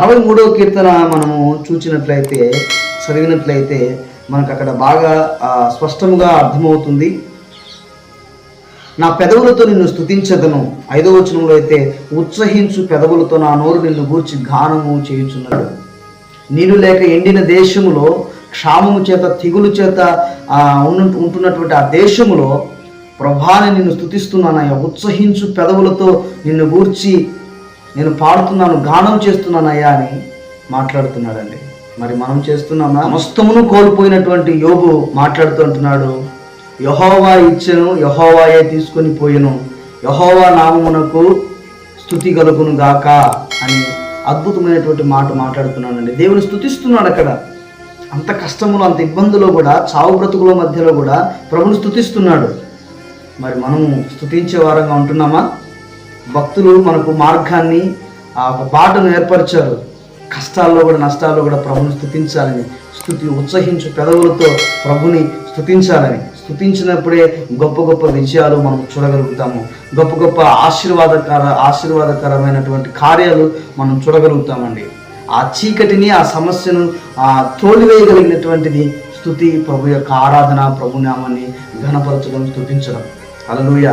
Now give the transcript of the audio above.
అరవై మూడవ కీర్తన మనము చూచినట్లయితే చదివినట్లయితే మనకు అక్కడ బాగా స్పష్టంగా అర్థమవుతుంది. నా పెదవులతో నిన్ను స్థుతించదను ఐదో వచనంలో అయితే ఉత్సహించు పెదవులతో నా నోరు నిన్ను గూర్చి గానము చేయుచున్నది. నీరు లేక ఎండిన దేశములో క్షామము చేత తెగులు చేత ఉంటున్నటువంటి ఆ దేశములో ప్రభాని నిన్ను స్తుతిస్తున్నానయ్యా. ఉత్సహించు పెదవులతో నిన్ను గూర్చి నేను పాడుతున్నాను గానం చేస్తున్నానయ్యా అని మాట్లాడుతున్నాడండి. మరి మనం చేస్తున్నామా? సమస్తమును కోల్పోయినటువంటి యోగు మాట్లాడుతుంటున్నాడు యహోవా ఇచ్చెను యహోవాయే తీసుకొని పోయెను. యహోవా నామమునకు స్థుతి కలుగును గాక అని అద్భుతమైనటువంటి మాట మాట్లాడుతున్నానండి దేవుని స్థుతిస్తున్నాడు అక్కడ. అంత కష్టములో అంత ఇబ్బందులో కూడా చావు బ్రతుకుల మధ్యలో కూడా ప్రభుని స్థుతిస్తున్నాడు మరి మనము స్థుతించే వారంగా ఉంటున్నామా? భక్తులు మనకు మార్గాన్ని ఆ ఒక బాటను ఏర్పరిచారు. కష్టాల్లో కూడా నష్టాల్లో కూడా ప్రభుని స్థుతించాలని స్థుతి ఉత్సహించు పెదవులతో ప్రభుని స్థుతించాలని స్థుతించినప్పుడే గొప్ప గొప్ప విజయాలు మనం చూడగలుగుతాము. గొప్ప గొప్ప ఆశీర్వాదకర ఆశీర్వాదకరమైనటువంటి కార్యాలు మనం చూడగలుగుతామండి. ఆ చీకటిని ఆ సమస్యను ఆ తోలివేయగలిగినటువంటిది స్థుతి ప్రభు యొక్క ఆరాధన ప్రభునామాన్ని ఘనపరచడం స్థుతించడం అలలుయ